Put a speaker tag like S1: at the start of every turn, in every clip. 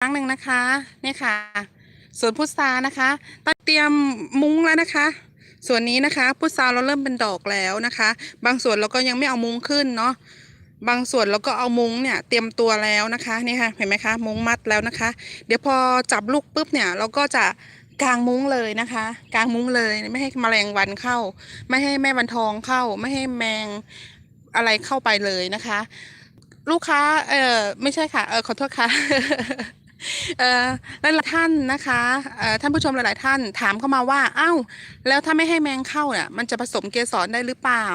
S1: ครั้งหนึ่งนะคะเนี่ยค่ะสวนพุทรานะคะตอนเตรียมมุ้งแล้วนะคะ ส่วนนี้นะคะ พุทราเราเริ่มเป็นดอกแล้วนะคะ บางส่วนเราก็ยังไม่เอามุ้งขึ้นเนาะบางส่วนเราก็เอามุ้งเนี่ยเตรียมตัวแล้วนะคะนี่ค่ะเห็นไหมคะ มุ้งมัดแล้วนะคะ เดี๋ยวพอจับลูกปุ๊บเนี่ยเราก็จะกางมุ้งเลยนะคะกางมุ้งเลยไม่ให้แมลงวันเข้า ไม่ให้แม่วันทองเข้า ไม่ให้แมงอะไรเข้าไปเลยนะคะ ลูกค้าเออไม่ใช่ค่ะเออขอโทษค่ะ เออหลายๆท่านนะคะเอ่อท่านผู้ชมหลายๆท่านถามเข้ามาว่าอ้าวแล้วถ้าไม่ให้แมงเข้าเนี่ยมันจะผสมเกสรได้หรือเปล่า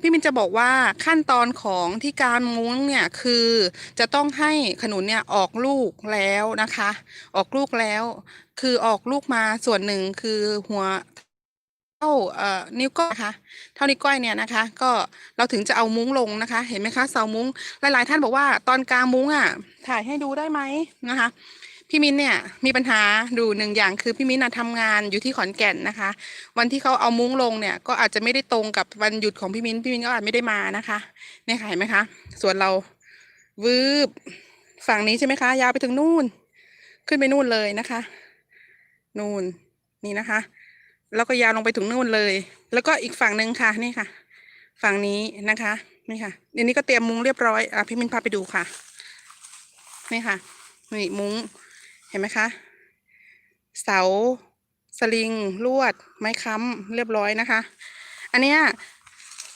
S1: พี่มินจะบอกว่าขั้นตอนของที่การมุ้งเนี่ยคือจะต้องให้ขนุนเนี่ยออกลูกแล้วนะคะ ออกลูกแล้ว คือออกลูกมาส่วนหนึ่งคือหัว ท่าเอ่อนิ้วก้อยนะคะเท่านิ้วก้อยเนี่ยนะคะ ก็เราถึงจะเอามุ้งลงนะคะ เห็นไหมคะเสามุ้งหลาย ๆ ท่านบอกว่าตอนกลางมุ้งอะถ่ายให้ดูได้ไหมนะคะ พี่มิ้นเนี่ยมีปัญหาดูหนึ่งอย่างคือพี่มิ้นน่ะทำงานอยู่ที่ขอนแก่นนะคะ วันที่เขาเอามุ้งลงเนี่ยก็อาจจะไม่ได้ตรงกับวันหยุดของพี่มิ้นพี่มิ้นก็อาจไม่ได้มานะคะเนี่ยค่ะเห็นไหมคะส่วนเราวืบฝั่งนี้ใช่ไหมคะ ยาวไปถึงนู่น ขึ้นไปนู่นเลยนะคะ นู่นนี่นะคะ แล้วก็ยาวลงไปถึงนู่นเลย แล้วก็อีกฝั่งหนึ่งค่ะนี่ค่ะ ฝั่งนี้นะคะนี่ค่ะอันนี้ก็เตรียมมุ้งเรียบร้อยอะพี่มินพาไปดูค่ะนี่ค่ะนี่มุ้งเห็นไหมคะเสาสลิงลวด ไม้ค้ำเรียบร้อยนะคะ อันเนี้ย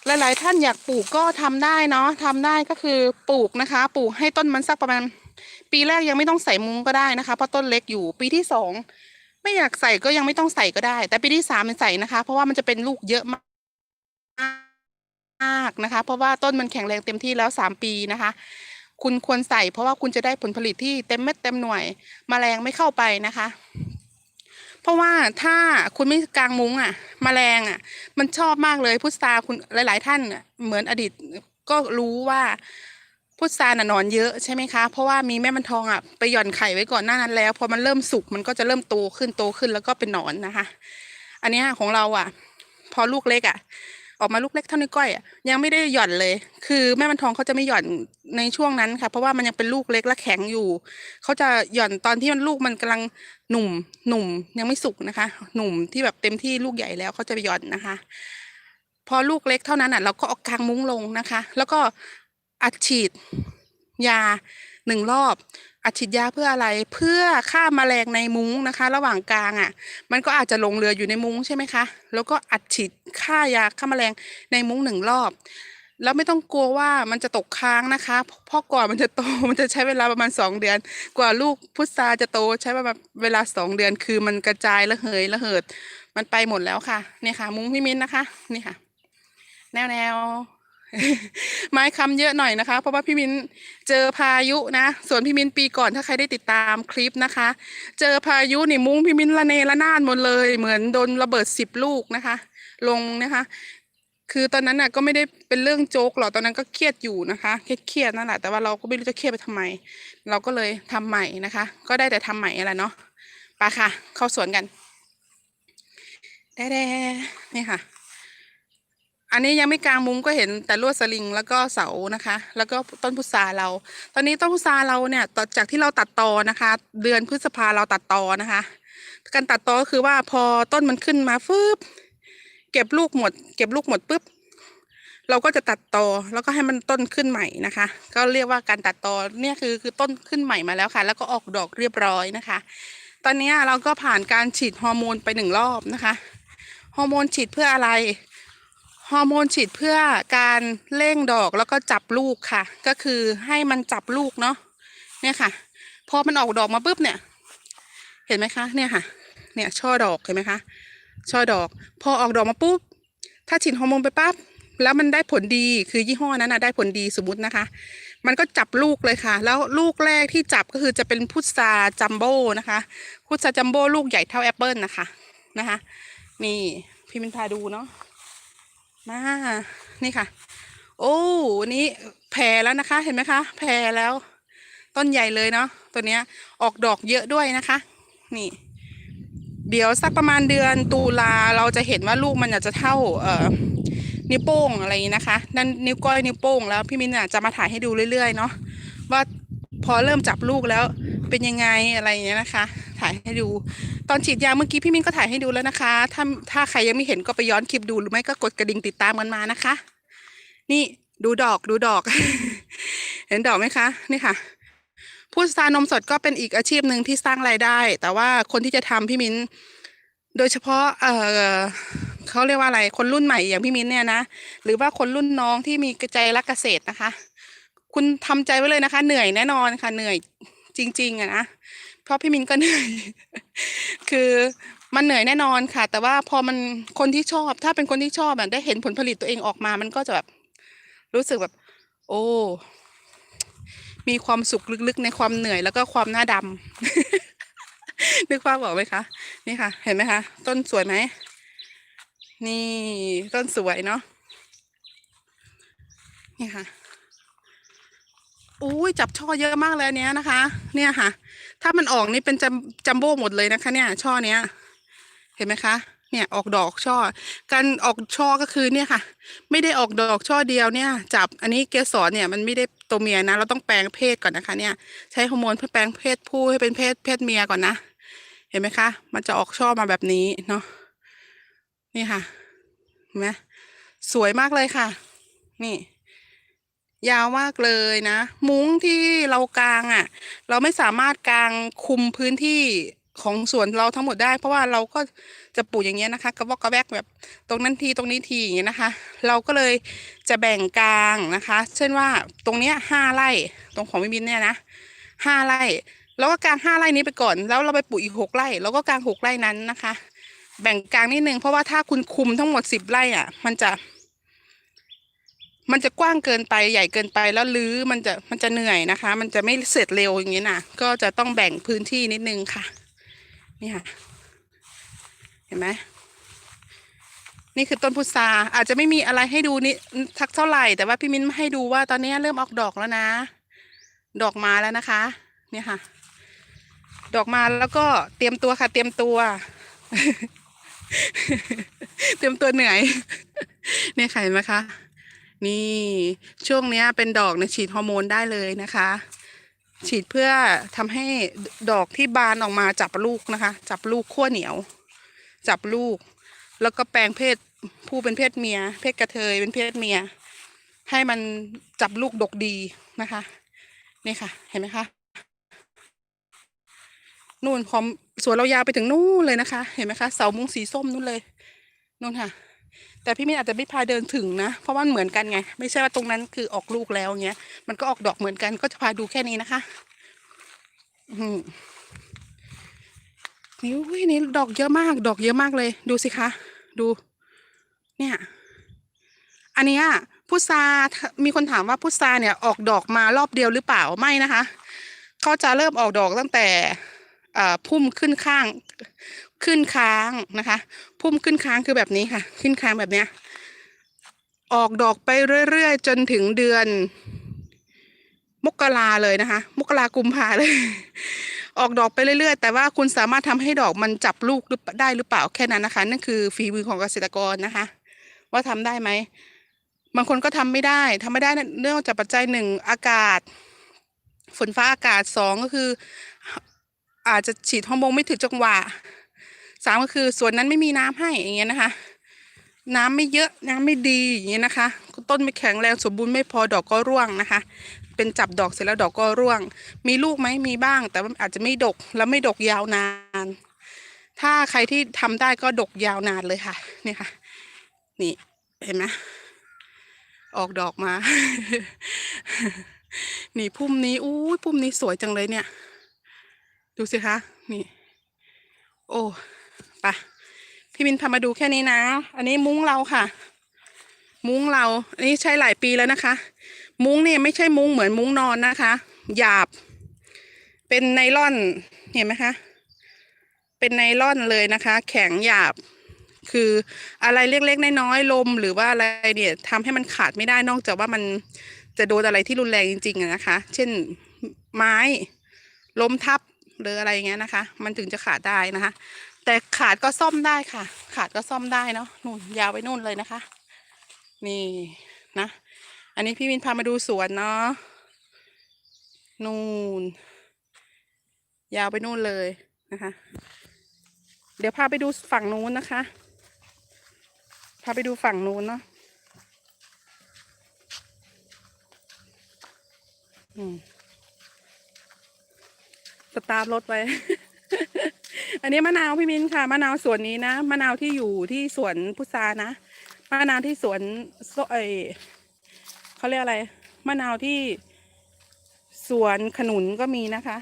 S1: หลาย ๆ ท่านอยากปลูกก็ทำได้เนาะทำได้ก็คือปลูกนะคะ ปลูกให้ต้นมันสักประมาณ ปีแรกยังไม่ต้องใส่มุ้งก็ได้นะคะเพราะต้นเล็กอยู่ปีที่สอง ไม่อยากใส่ก็ยังไม่ต้องใส่ก็ได้ แต่ปีที่สามมันใส่นะคะ เพราะว่ามันจะเป็นลูกเยอะมากมากนะคะ เพราะว่าต้นมันแข็งแรงเต็มที่แล้วสามปีนะคะ คุณควรใส่ เพราะว่าคุณจะได้ผลผลิตที่เต็มเม็ดเต็มหน่วยมแมลงไม่เข้าไปนะคะ เพราะว่าถ้าคุณไม่กางมุ้งอะมแมลงอะ มันชอบมากเลยพุทราคุณหลาย ๆ ท่านเหมือนอดีตก็รู้ว่า พุทราน่ะหนอนเยอะใช่ไหมคะ เพราะว่ามีแม่มันทองอะไปหย่อนไข่ไว้ก่อนหน้านั้นแล้วพอมันเริ่มสุกมันก็จะเริ่มโตขึ้นโตขึ้นแล้วก็เป็นหนอนนะคะ อันนี้ของเราอะ พอลูกเล็กอะ ออกมาลูกเล็กเท่านิ้วก้อยอะยังไม่ได้หย่อนเลย คือแม่มันทองเขาจะไม่หย่อนในช่วงนั้นค่ะ เพราะว่ามันยังเป็นลูกเล็กและแข็งอยู่เขาจะหย่อนตอนที่มันลูกมันกำลังหนุ่มหนุ่มยังไม่สุกนะคะ หนุ่มที่แบบเต็มที่ลูกใหญ่แล้วเขาจะไปหย่อนนะคะ พอลูกเล็กเท่านั้นอะเราก็เอากางมุ้งลงนะคะ แล้วก็ อัดฉีดยาหนึ่งรอบ อัดฉีดยาเพื่ออะไรเพื่อฆ่าแมลงในมุ้งนะคะ ระหว่างกลางอะ มันก็อาจจะลงเหลืออยู่ในมุ้งใช่ไหมคะ แล้วก็อัดฉีดฆ่ายาฆ่าแมลงในมุ้งหนึ่งรอบ แล้วไม่ต้องกลัวว่ามันจะตกค้างนะคะเพราะก่อนมันจะโตมันจะใช้เวลาประมาณสองเดือน กว่าลูกพุทราจะโตใช้ประมาณเวลาสองเดือน คือมันกระจายระเหยระเหิด มันไปหมดแล้วค่ะเนี่ยค่ะ มุ้งพี่มิ้นนะคะนี่ค่ะ แนวแนว ไม้คำเยอะหน่อยนะคะ เพราะว่าพี่มินเจอพายุนะ ส่วนพี่มินปีก่อนถ้าใครได้ติดตามคลิปนะคะ เจอพายุนี่มุ้งพี่มินละเนระนาดหมดเลย เหมือนโดนระเบิดสิบลูกนะคะ ลงนะคะ คือตอนนั้นน่ะก็ไม่ได้เป็นเรื่องโจ๊กหรอกตอนนั้นก็เครียดอยู่นะคะเครียดนั่นแหละแต่ว่าเราก็ไม่รู้จะเครียดไปทำไม เราก็เลยทำใหม่นะคะ ก็ได้แต่ทำใหม่อะไรเนาะไปค่ะ เข้าสวนกันแด้ๆนี่ค่ะ อันนี้ยังไม่กลางมุ้งก็เห็นแต่ลวดสลิงแล้วก็เสานะคะ แล้วก็ต้นพุทราเรา ตอนนี้ต้นพุทราเราเนี่ยต่อจากที่เราตัดตอนะคะ เดือนพฤษภาเราตัดตอนะคะ การตัดตอก็คือว่าพอต้นมันขึ้นมาฟึบเก็บลูกหมด เก็บลูกหมดปุ๊บเราก็จะตัดตอแล้วก็ให้มันต้นขึ้นใหม่นะคะ ก็เรียกว่าการตัดตอเนี่ยคือคือต้นขึ้นใหม่มาแล้วค่ะ แล้วก็ออกดอกเรียบร้อยนะคะ ตอนนี้เราก็ผ่านการฉีดฮอร์โมนไปหนึ่งรอบนะคะฮอร์โมนฉีดเพื่ออะไร ฮอร์โมนฉีดเพื่อการเร่งดอกแล้วก็จับลูกค่ะ ก็คือให้มันจับลูกเนาะเนี่ยค่ะ พอมันออกดอกมาปุ๊บเนี่ย เห็นไหมคะ เนี่ยค่ะ เนี่ยช่อดอกเห็นไหมคะช่อดอก พอออกดอกมาปุ๊บถ้าฉีดฮอร์โมนไปปั๊บแล้วมันได้ผลดีคือยี่ห้อนั้นนะได้ผลดีสมมตินะคะ มันก็จับลูกเลยค่ะ แล้วลูกแรกที่จับก็คือจะเป็นพุทราจัมโบ้นะคะพุทราจัมโบ้ลูกใหญ่เท่าแอปเปิลนะคะนะคะ นี่พี่มินพาดูเนาะ มานี่ค่ะ โอ้วันนี้แผ่แล้วนะคะ เห็นไหมคะแผ่แล้ว ต้นใหญ่เลยเนาะตัวเนี้ยออกดอกเยอะด้วยนะคะ นี่ เดี๋ยวสักประมาณเดือนตุลาเราจะเห็นว่าลูกมันอาจจะเท่าเอ่อนิ้วโป้งอะไรอย่างนี้นะคะนั่นนิ้วก้อยนิ้วโป้งแล้วพี่มินอะจะมาถ่ายให้ดูเรื่อยๆเนาะว่าพอเริ่มจับลูกแล้ว เป็นยังไงอะไรอย่างเงี้ยนะคะ ถ่ายให้ดู ตอนฉีดยาเมื่อกี้พี่มิ้นก็ถ่ายให้ดูแล้วนะคะ ถ้าถ้าใครยังไม่เห็นก็ไปย้อนคลิปดูหรือไม่ก็กดกระดิ่งติดตามกันมานะคะ นี่ดูดอกดูดอก เห็นดอกไหมคะ นี่ค่ะผู้สานมสดก็เป็นอีกอาชีพหนึ่งที่สร้างรายได้ แต่ว่าคนที่จะทำพี่มินโดยเฉพาะ เออเขาเรียกว่าอะไร คนรุ่นใหม่อย่างพี่มิ้นเนี่ยนะ หรือว่าคนรุ่นน้องที่มีใจรักเกษตรนะคะ คุณทำใจไว้เลยนะคะ เหนื่อยแน่นอนค่ะ เหนื่อย จริงๆอะนะเพราะพี่มินก็เหนื่อย คือมันเหนื่อยแน่นอนค่ะ แต่ว่าพอมันคนที่ชอบ ถ้าเป็นคนที่ชอบอะได้เห็นผลผลิตตัวเองออกมา มันก็จะแบบรู้สึกแบบ โอ้มีความสุขลึกๆ ในความเหนื่อยแล้วก็ความหน้าดำ นึกภาพบอกไหมคะ นี่ค่ะ เห็นไหมคะ ต้นสวยไหม นี่ต้นสวยเนาะ นี่ค่ะ อุ้ยจับช่อเยอะมากเลยเนี้ยนะคะ เนี่ยค่ะ ถ้ามันออกนี่เป็นจัมจัมโบ้หมดเลยนะคะ เนี่ย ช่อเนี้ย เห็นไหมคะ เนี่ยออกดอกช่อ การออกช่อก็คือเนี่ยค่ะ ไม่ได้ออกดอกช่อเดียวเนี่ย จับอันนี้เกสรเนี่ยมันไม่ได้ตัวเมียนะ เราต้องแปลงเพศก่อนนะคะ เนี่ย ใช้ฮอร์โมนเพื่อแปลงเพศผู้ให้เป็นเพศเพศเมียก่อนนะ เห็นไหมคะ มันจะออกช่อมาแบบนี้เนาะ นี่ค่ะ เห็นไหมสวยมากเลยค่ะ นี่ ยาวมากเลยนะ มุ้งที่เรากางอะ่ะ เราไม่สามารถกางคุมพื้นที่ของสวนเราทั้งหมดได้ เพราะว่าเราก็จะปลูกอย่างเงี้ยนะคะกระบอกกระแบกแบบตรงนั้นทีตรงนี้ทีอย่างเงี้ยนะคะ เราก็เลยจะแบ่งกลางนะคะ เช่นว่าตรงเนี้ยห้าไร่ตรงของพี่บินเนี่ยนะห้าไร่แล้วก็กางห้าไร่นี้ไปก่อน แล้วเราไปปลูกอีกหกไร่แล้วก็กางหกไร่นั้นนะคะ แบ่งกลางนิดนึงเพราะว่าถ้าคุณคุมทั้งหมดสิบไร่อะ มันจะ มันจะกว้างเกินไปใหญ่เกินไปแล้วรื้อมันจะมันจะเหนื่อยนะคะ มันจะไม่เสร็จเร็วอย่างนี้นะก็จะต้องแบ่งพื้นที่นิดนึงค่ะ นี่ค่ะ เห็นไหมนี่คือต้นพุทราอาจจะไม่มีอะไรให้ดูนี่ทักเท่าไหร่ แต่ว่าพี่มิ้นให้ดูว่าตอนนี้เริ่มออกดอกแล้วนะ ดอกมาแล้วนะคะ เนี่ยค่ะ ดอกมาแล้วก็เตรียมตัวค่ะ เตรียมตัว เตรียมตัวเหนื่อย เนี่ยค่ะเห็นไหมคะ นี่ช่วงนี้เป็นดอกเนี่ยฉีดฮอร์โมนได้เลยนะคะ ฉีดเพื่อทำให้ดอกที่บานออกมาจับลูกนะคะ จับลูกขั้วเหนียว จับลูก แล้วก็แปลงเพศผู้เป็นเพศเมีย เพศกระเทยเป็นเพศเมีย ให้มันจับลูกดกดีนะคะ นี่ค่ะ เห็นไหมคะนู่นของสวนเรายาวไปถึงนู่นเลยนะคะ เห็นไหมคะเสามุงสีส้มนู่นเลยนู่นค่ะ แต่พี่มินอาจจะไม่พาเดินถึงนะ เพราะว่าเหมือนกันไง ไม่ใช่ว่าตรงนั้นคือออกลูกแล้วเงี้ย มันก็ออกดอกเหมือนกัน ก็จะพาดูแค่นี้นะคะ อืมนี่อุ้ยนี่ดอกเยอะมาก ดอกเยอะมากเลย ดูสิคะ ดู เนี่ย อันนี้พุทรามีคนถามว่าพุทราเนี่ยออกดอกมารอบเดียวหรือเปล่าไม่นะคะเขาจะเริ่มออกดอกตั้งแต่พุ่มขึ้นข้าง ขึ้นค้างนะคะ พุ่มขึ้นค้างคือแบบนี้ค่ะ ขึ้นค้างแบบเนี้ย ออกดอกไปเรื่อยๆจนถึงเดือน มกราเลยนะคะ มกรากุมภาเลย ออกดอกไปเรื่อยๆ แต่ว่าคุณสามารถทำให้ดอกมันจับลูกได้หรือเปล่าแค่นั้นนะคะ นั่นคือฝีมือของเกษตรกรนะคะ ว่าทำได้ไหมบางคนก็ทำไม่ได้ทำไม่ได้เนื่องจากปัจจัยหนึ่งอากาศ ฝนฟ้าอากาศสองก็คือ อาจจะฉีดฮอร์โมนไม่ถึงจังหวะ สามก็คือส่วนนั้นไม่มีน้ำให้อย่างเงี้ยนะคะ น้ำไม่เยอะน้ำไม่ดีอย่างเงี้ยนะคะ ต้นไม่แข็งแรงสมบูรณ์ไม่พอดอกก็ร่วงนะคะ เป็นจับดอกเสร็จแล้วดอกก็ร่วง มีลูกไหมมีบ้าง แต่ว่าอาจจะไม่ดกแล้วไม่ดกยาวนาน ถ้าใครที่ทำได้ก็ดกยาวนานเลยค่ะเนี่ยค่ะ นี่เห็นไหมออกดอกมา นี่พุ่มนี้อู้พุ่มนี้สวยจังเลยเนี่ย ดูสิคะ นี่ โอ้ ปะพี่มินพามาดูแค่นี้นะ อันนี้มุ้งเราค่ะ มุ้งเรา อันนี้ใช้หลายปีแล้วนะคะ มุ้งเนี่ยไม่ใช่มุ้งเหมือนมุ้งนอนนะคะ หยาบ เป็นไนล่อน เห็นไหมคะ เป็นไนล่อนเลยนะคะ แข็งหยาบ คืออะไรเล็กๆน้อยๆลม หรือว่าอะไรเนี่ยทำให้มันขาดไม่ได้นอกจากว่ามันจะโดนอะไรที่รุนแรงจริงๆนะคะ เช่นไม้ล้มทับหรืออะไรเงี้ยนะคะ มันถึงจะขาดได้นะคะ แต่ขาดก็ซ่อมได้ค่ะ ขาดก็ซ่อมได้เนาะนู่นยาวไปนู่นเลยนะคะ นี่นะ อันนี้พี่วินพามาดูสวนเนาะนู่น ยาวไปนู่นเลยนะคะ เดี๋ยวพาไปดูฝั่งนู้นนะคะ พาไปดูฝั่งนู้นเนาะอืมสตาร์ทรถไว้ อันนี้มะนาวพี่มิ้นค่ะมะนาวสวนนี้นะมะนาวที่อยู่ที่สวนพุทรานะมะนาวที่สวนซเอยเขาเรียกอะไรมะนาวที่สวนขนุนก็มีนะคะ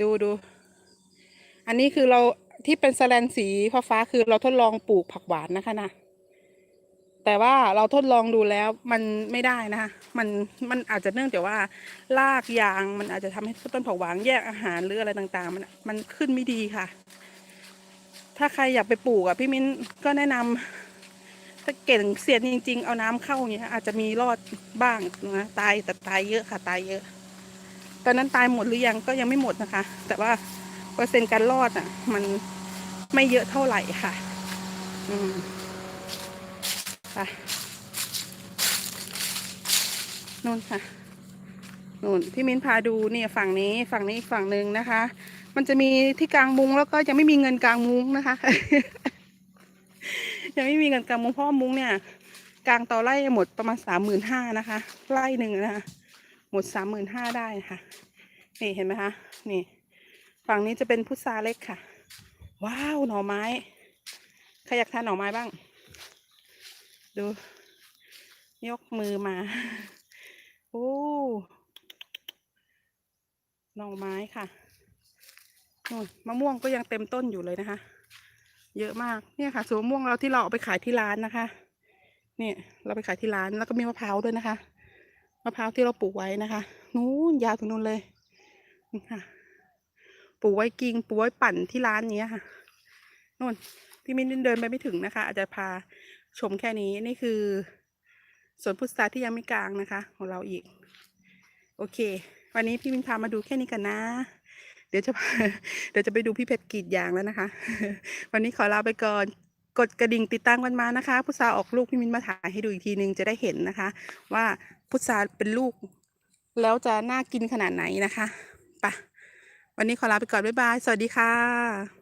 S1: ดูดูอันนี้คือเราที่เป็นสแลนสีฟ้าคือเราทดลองปลูกผักหวานนะคะนะ แต่ว่าเราทดลองดูแล้วมันไม่ได้นะคะมันมันอาจจะเนื่องจากว่ารากยางมันอาจจะทำให้ต้นผักหวานแยกอาหารหรืออะไรต่างๆ มันมันขึ้นไม่ดีค่ะ ถ้าใครอยากไปปลูกอะพี่มิ้นก็แนะนำถ้าเก่งเสียนจริง ๆ เอาน้ำเข้าอย่างเงี้ยอาจจะมีรอดบ้างนะตายแต่ตายเยอะค่ะตายเยอะ ตอนนั้นตายหมดหรือยังก็ยังไม่หมดนะคะ แต่ว่าเปอร์เซ็นต์การรอดอะ มันไม่เยอะเท่าไหร่ค่ะ อืม ไปนู่นค่ะนู่นพี่มิ้นพาดูเนี่ยฝั่งนี้ฝั่งนี้อีกฝั่งหนึ่งนะคะ มันจะมีที่กลางมุ้งแล้วก็ยังไม่มีเงินกลางมุ้งนะคะ ยังไม่มีเงินกลางมุ้งเพราะว่ามุ้งเนี่ยกลางต่อไร่หมดประมาณสามหมื่นห้านะคะ ไร่หนึ่งนะคะหมดสามหมื่นห้าได้นะคะนี่เห็นไหมคะนี่ฝั่งนี้จะเป็นพุทราเล็กค่ะ ว้าวหน่อไม้ใครอยากทานหน่อไม้บ้าง ดู ยกมือมา โอ้หน่อไม้ค่ะนู่นมะม่วงก็ยังเต็มต้นอยู่เลยนะคะ เยอะมาก เนี่ยค่ะสวนมะม่วงเราที่เราเอาไปขายที่ร้านนะคะ เนี่ย เราไปขายที่ร้านแล้วก็มีมะพร้าวด้วยนะคะ มะพร้าวที่เราปลูกไว้นะคะ นู้นยาวถึงนู้นเลยนี่ค่ะ ปลูกไว้กิ่งปลูกไว้ปั่นที่ร้านเนี้ยค่ะนู่นพี่มิ้นเดินไปไม่ถึงนะคะ อาจจะพา ชมแค่นี้นี่คือสวนพุทราที่ยังไม่กลางนะคะ ของเราอีก โอเค วันนี้พี่มินพามาดูแค่นี้กันนะ เดี๋ยวจะเดี๋ยวจะไปดูพี่เพชรกรีดยางแล้วนะคะ วันนี้ขอลาไปก่อนกดกระดิ่งติดตั้งกันมานะคะ พุทราออกลูกพี่มินมาถ่ายให้ดูอีกทีนึงจะได้เห็นนะคะ ว่าพุทราเป็นลูก แล้วจะน่ากินขนาดไหนนะคะไปวันนี้ขอลาไปก่อนบ๊ายบาย สวัสดีค่ะ